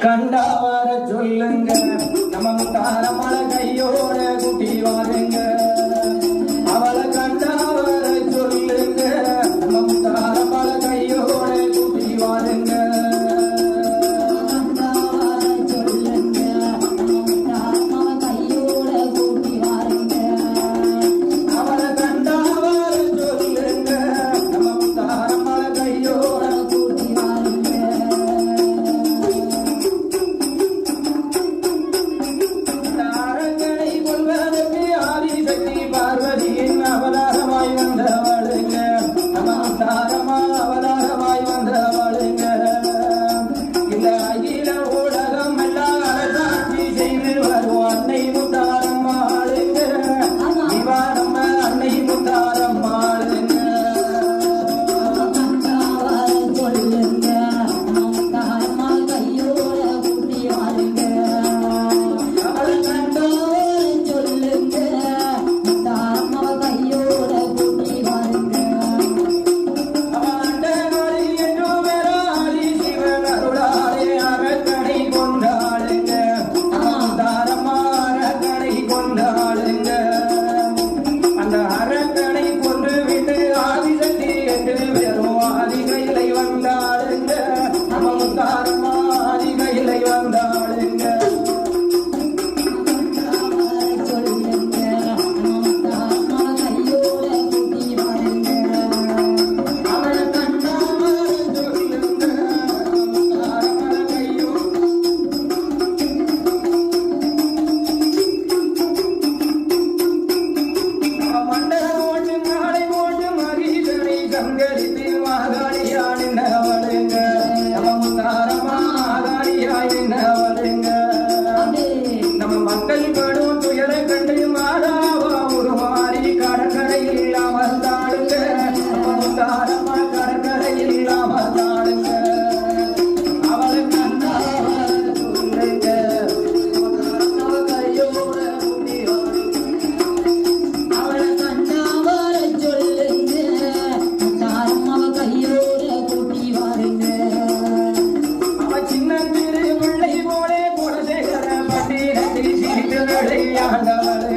கண்டா வர சொல்லுங்க. நமக்கு தாரமழ கையோட குட்டி வாருங்க. Nunca lhe நடை ஆண்டவன்